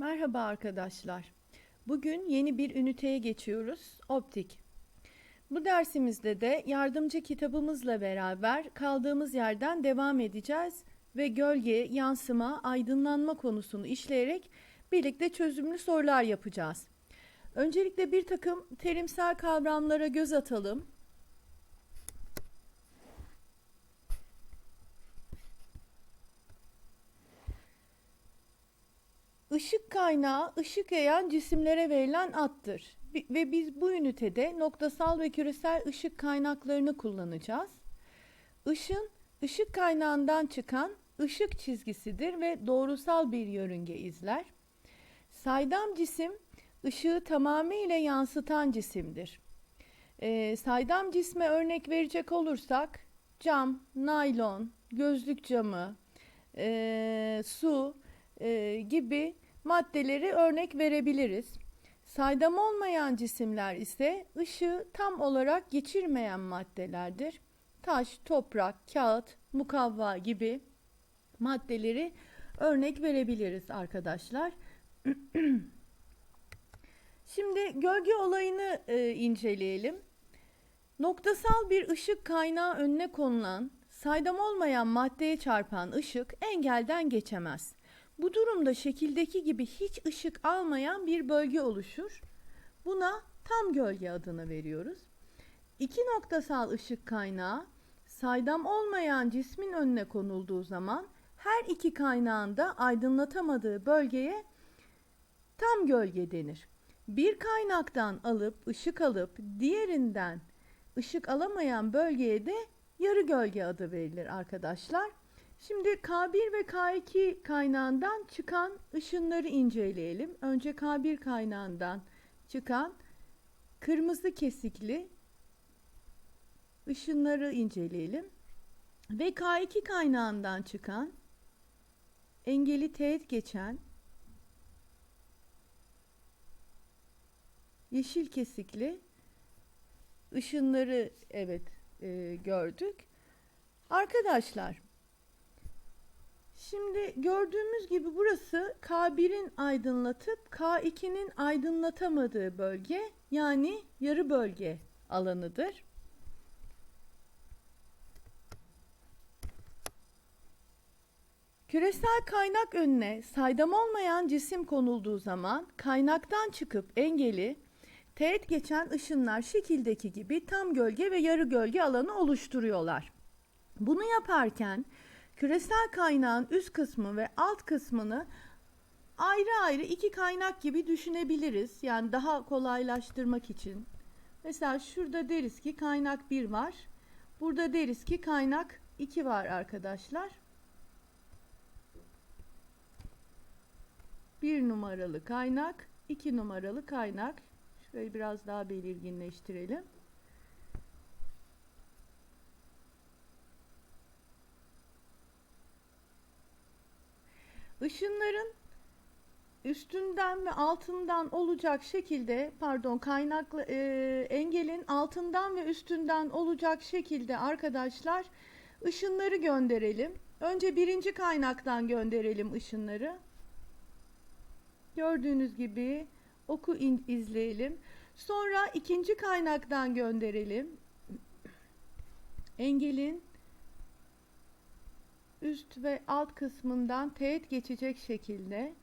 Merhaba arkadaşlar. Bugün yeni bir üniteye geçiyoruz. Optik. Bu dersimizde de yardımcı kitabımızla beraber kaldığımız yerden devam edeceğiz ve gölge, yansıma, aydınlanma konusunu işleyerek birlikte çözümlü sorular yapacağız. Öncelikle bir takım terimsel kavramlara göz atalım. Işık kaynağı ışık yayan cisimlere verilen addır. Ve biz bu ünitede noktasal ve küresel ışık kaynaklarını kullanacağız. Işın ışık kaynağından çıkan ışık çizgisidir ve doğrusal bir yörünge izler. Saydam cisim ışığı tamamıyla yansıtan cisimdir. Ee, saydam cisme örnek verecek olursak cam, naylon, gözlük camı, ee, su e, gibi maddeleri örnek verebiliriz. Saydam olmayan cisimler ise ışığı tam olarak geçirmeyen maddelerdir. Taş, toprak, kağıt, mukavva gibi maddeleri örnek verebiliriz arkadaşlar. Şimdi gölge olayını e, inceleyelim. Noktasal bir ışık kaynağı önüne konulan, saydam olmayan maddeye çarpan ışık engelden geçemez. Bu durumda şekildeki gibi hiç ışık almayan bir bölge oluşur. Buna tam gölge adını veriyoruz. İki noktasal ışık kaynağı saydam olmayan cismin önüne konulduğu zaman her iki kaynağın da aydınlatamadığı bölgeye tam gölge denir. Bir kaynaktan alıp ışık alıp diğerinden ışık alamayan bölgeye de yarı gölge adı verilir arkadaşlar. Şimdi K1 ve K2 kaynağından çıkan ışınları inceleyelim. Önce K1 kaynağından çıkan kırmızı kesikli ışınları inceleyelim. Ve K2 kaynağından çıkan engeli teğet geçen yeşil kesikli ışınları evet e, gördük. Arkadaşlar Şimdi gördüğümüz gibi burası K1'in aydınlatıp K2'nin aydınlatamadığı bölge yani yarı bölge alanıdır. Küresel kaynak önüne saydam olmayan cisim konulduğu zaman kaynaktan çıkıp engeli teğet geçen ışınlar şekildeki gibi tam gölge ve yarı gölge alanı oluşturuyorlar. Bunu yaparken küresel kaynağın üst kısmı ve alt kısmını ayrı ayrı iki kaynak gibi düşünebiliriz. Yani daha kolaylaştırmak için. Mesela şurada deriz ki kaynak 1 var. Burada deriz ki kaynak 2 var arkadaşlar. Bir numaralı kaynak, iki numaralı kaynak. Şurayı biraz daha belirginleştirelim. Işınların üstünden ve altından olacak şekilde pardon kaynaklı e, engelin altından ve üstünden olacak şekilde arkadaşlar ışınları gönderelim. Önce birinci kaynaktan gönderelim ışınları. Gördüğünüz gibi oku in, izleyelim. Sonra ikinci kaynaktan gönderelim. Engelin üst ve alt kısmından teğet geçecek şekilde.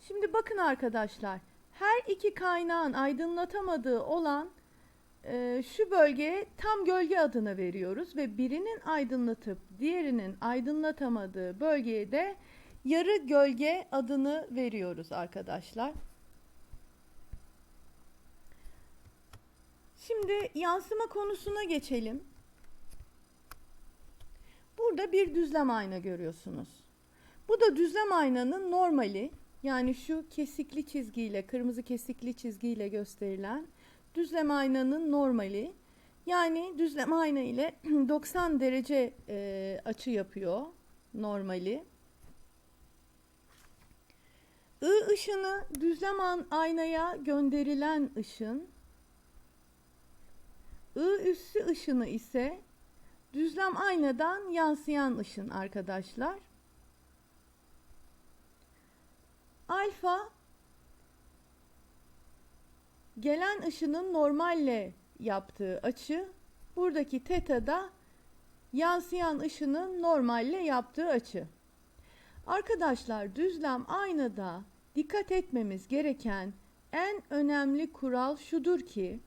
Şimdi bakın arkadaşlar. Her iki kaynağın aydınlatamadığı olan e, şu bölgeye tam gölge adını veriyoruz ve birinin aydınlatıp diğerinin aydınlatamadığı bölgeye de yarı gölge adını veriyoruz arkadaşlar. Şimdi yansıma konusuna geçelim. Burada bir düzlem ayna görüyorsunuz. Bu da düzlem aynanın normali. Yani şu kesikli çizgiyle, kırmızı kesikli çizgiyle gösterilen düzlem aynanın normali. Yani düzlem ayna ile 90 derece e, açı yapıyor normali. I ışını düzlem aynaya gönderilen ışın. I üssü ışını ise düzlem aynadan yansıyan ışın arkadaşlar. alfa gelen ışının normalle yaptığı açı. Buradaki teta da yansıyan ışının normalle yaptığı açı. Arkadaşlar düzlem aynada dikkat etmemiz gereken en önemli kural şudur ki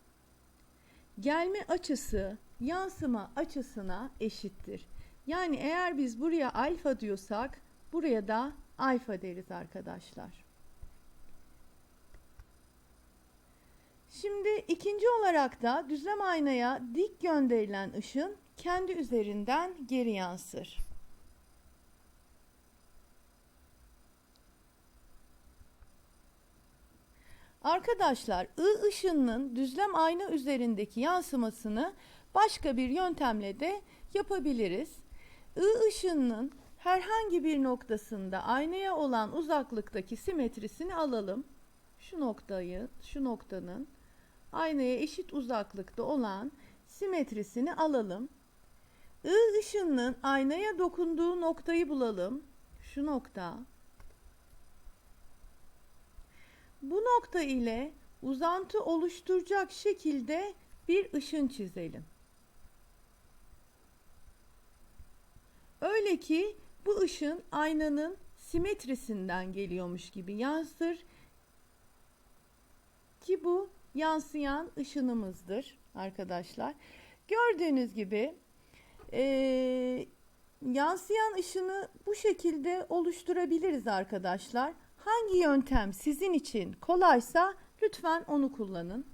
gelme açısı yansıma açısına eşittir. Yani eğer biz buraya alfa diyorsak buraya da alfa deriz arkadaşlar. Şimdi ikinci olarak da düzlem aynaya dik gönderilen ışın kendi üzerinden geri yansır. Arkadaşlar I ışınının düzlem ayna üzerindeki yansımasını başka bir yöntemle de yapabiliriz. I ışınının herhangi bir noktasında aynaya olan uzaklıktaki simetrisini alalım. Şu noktayı, şu noktanın aynaya eşit uzaklıkta olan simetrisini alalım. I ışınının aynaya dokunduğu noktayı bulalım. Şu nokta. Bu nokta ile uzantı oluşturacak şekilde bir ışın çizelim. Öyle ki bu ışın aynanın simetrisinden geliyormuş gibi yansır ki bu yansıyan ışınımızdır arkadaşlar. Gördüğünüz gibi e, yansıyan ışını bu şekilde oluşturabiliriz arkadaşlar. Hangi yöntem sizin için kolaysa lütfen onu kullanın.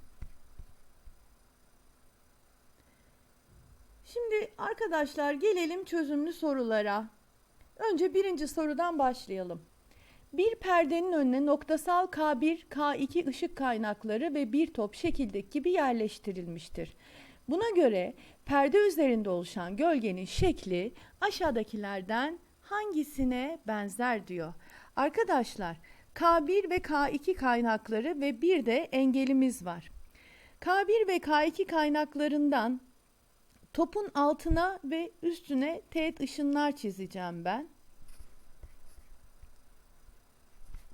Şimdi arkadaşlar gelelim çözümlü sorulara. Önce birinci sorudan başlayalım. Bir perdenin önüne noktasal K1, K2 ışık kaynakları ve bir top şekildeki gibi yerleştirilmiştir. Buna göre perde üzerinde oluşan gölgenin şekli aşağıdakilerden hangisine benzer diyor. Arkadaşlar K1 ve K2 kaynakları ve bir de engelimiz var. K1 ve K2 kaynaklarından topun altına ve üstüne teğet ışınlar çizeceğim ben.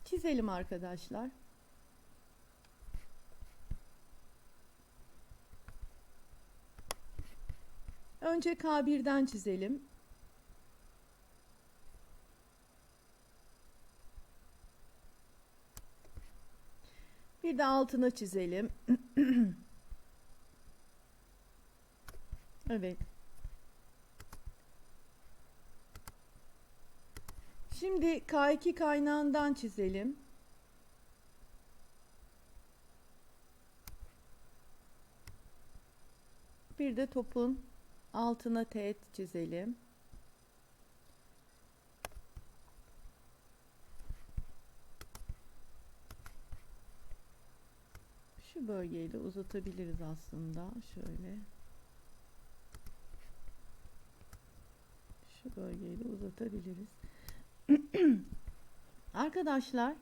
Çizelim arkadaşlar. Önce K1'den çizelim. Bir de altına çizelim. evet. Şimdi K2 kaynağından çizelim. Bir de topun altına teğet çizelim. Şu bölgeyle uzatabiliriz aslında. Şöyle. Şu bölgeyle uzatabiliriz. Arkadaşlar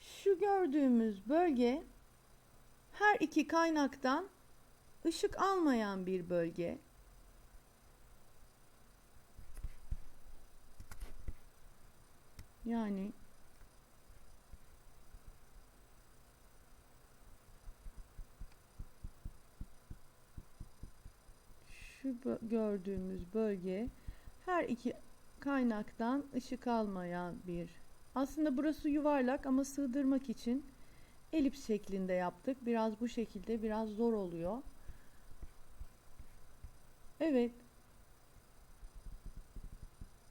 şu gördüğümüz bölge her iki kaynaktan ışık almayan bir bölge. Yani şu gördüğümüz bölge her iki kaynaktan ışık almayan bir. Aslında burası yuvarlak ama sığdırmak için elips şeklinde yaptık. Biraz bu şekilde biraz zor oluyor. Evet.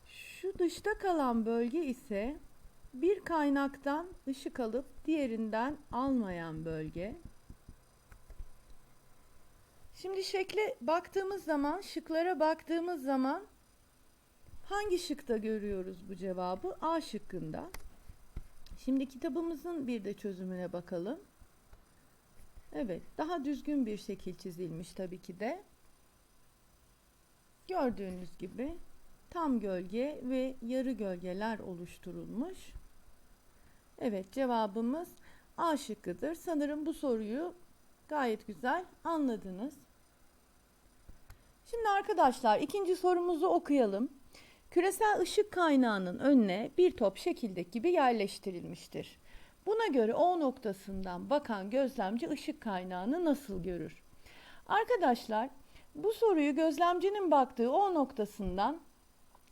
Şu dışta kalan bölge ise bir kaynaktan ışık alıp diğerinden almayan bölge. Şimdi şekle baktığımız zaman, şıklara baktığımız zaman hangi şıkta görüyoruz bu cevabı? A şıkkında. Şimdi kitabımızın bir de çözümüne bakalım. Evet, daha düzgün bir şekil çizilmiş tabii ki de. Gördüğünüz gibi tam gölge ve yarı gölgeler oluşturulmuş. Evet, cevabımız A şıkkıdır. Sanırım bu soruyu gayet güzel anladınız. Şimdi arkadaşlar ikinci sorumuzu okuyalım. Küresel ışık kaynağının önüne bir top şekildeki gibi yerleştirilmiştir. Buna göre O noktasından bakan gözlemci ışık kaynağını nasıl görür? Arkadaşlar bu soruyu gözlemcinin baktığı O noktasından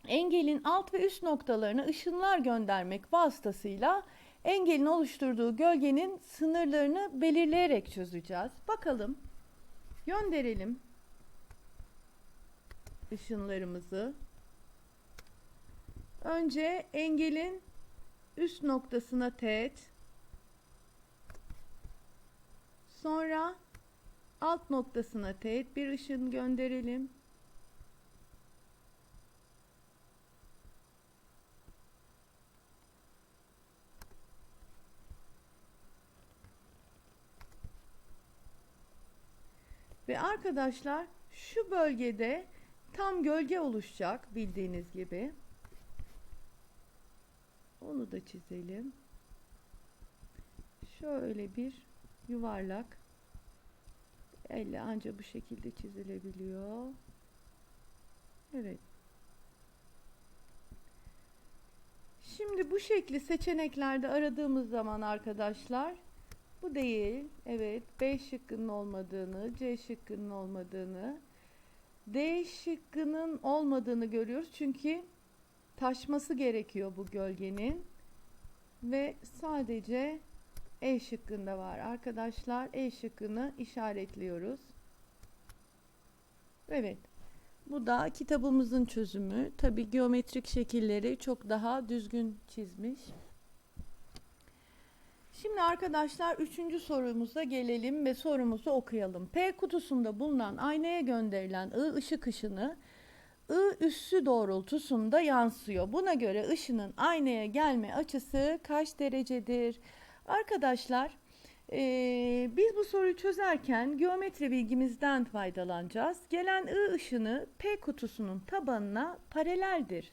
engelin alt ve üst noktalarına ışınlar göndermek vasıtasıyla engelin oluşturduğu gölgenin sınırlarını belirleyerek çözeceğiz. Bakalım. Gönderelim ışınlarımızı. Önce engelin üst noktasına teğet. Sonra alt noktasına teğet bir ışın gönderelim. Ve arkadaşlar şu bölgede tam gölge oluşacak bildiğiniz gibi. Onu da çizelim. Şöyle bir yuvarlak. Elle anca bu şekilde çizilebiliyor. Evet. Şimdi bu şekli seçeneklerde aradığımız zaman arkadaşlar bu değil. Evet. B şıkkının olmadığını, C şıkkının olmadığını, D şıkkının olmadığını görüyoruz. Çünkü taşması gerekiyor bu gölgenin. Ve sadece E şıkkında var. Arkadaşlar E şıkkını işaretliyoruz. Evet. Bu da kitabımızın çözümü. Tabi geometrik şekilleri çok daha düzgün çizmiş. Şimdi arkadaşlar üçüncü sorumuza gelelim ve sorumuzu okuyalım. P kutusunda bulunan aynaya gönderilen ışık ışını I üssü doğrultusunda yansıyor. Buna göre ışının aynaya gelme açısı kaç derecedir? Arkadaşlar ee, biz bu soruyu çözerken geometri bilgimizden faydalanacağız. Gelen I ışını P kutusunun tabanına paraleldir.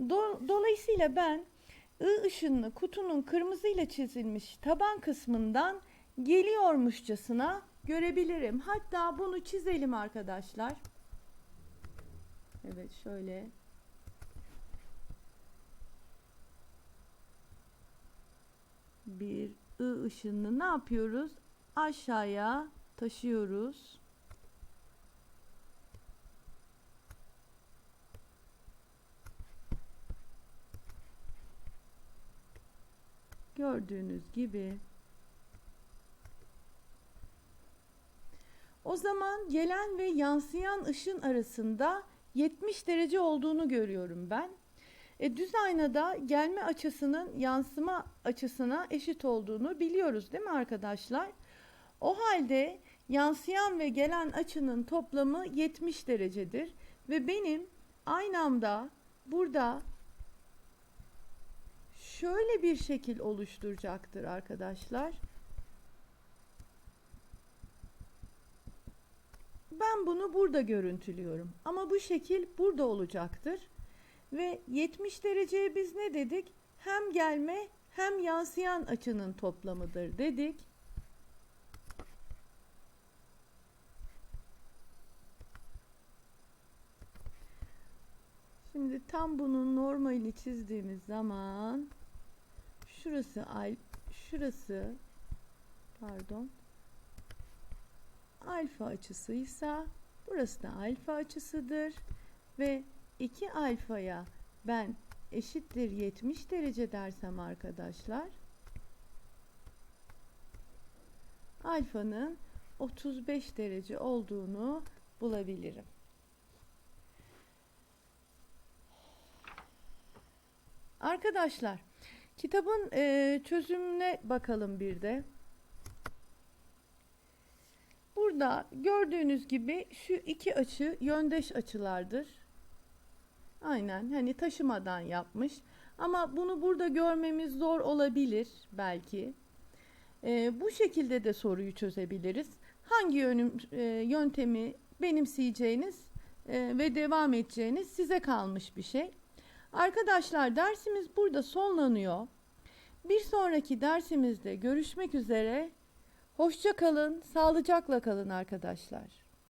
Do- dolayısıyla ben I ışınını kutunun kırmızıyla çizilmiş taban kısmından geliyormuşçasına görebilirim. Hatta bunu çizelim arkadaşlar. Evet şöyle. Bir I ışınını ne yapıyoruz? Aşağıya taşıyoruz. Gördüğünüz gibi. O zaman gelen ve yansıyan ışın arasında 70 derece olduğunu görüyorum ben. E, düz aynada gelme açısının yansıma açısına eşit olduğunu biliyoruz değil mi arkadaşlar? O halde yansıyan ve gelen açının toplamı 70 derecedir ve benim aynamda burada şöyle bir şekil oluşturacaktır arkadaşlar. Ben bunu burada görüntülüyorum. Ama bu şekil burada olacaktır. Ve 70 dereceye biz ne dedik? Hem gelme hem yansıyan açının toplamıdır dedik. Şimdi tam bunun normalini çizdiğimiz zaman şurası şurası pardon alfa açısıysa burası da alfa açısıdır ve 2 alfaya ben eşittir 70 derece dersem arkadaşlar alfanın 35 derece olduğunu bulabilirim. Arkadaşlar kitabın çözümüne bakalım bir de. Burada gördüğünüz gibi şu iki açı yöndeş açılardır. Aynen hani taşımadan yapmış. Ama bunu burada görmemiz zor olabilir belki. E, bu şekilde de soruyu çözebiliriz. Hangi yönüm, e, yöntemi benimseyeceğiniz e, ve devam edeceğiniz size kalmış bir şey. Arkadaşlar dersimiz burada sonlanıyor. Bir sonraki dersimizde görüşmek üzere. Hoşça kalın, sağlıcakla kalın arkadaşlar.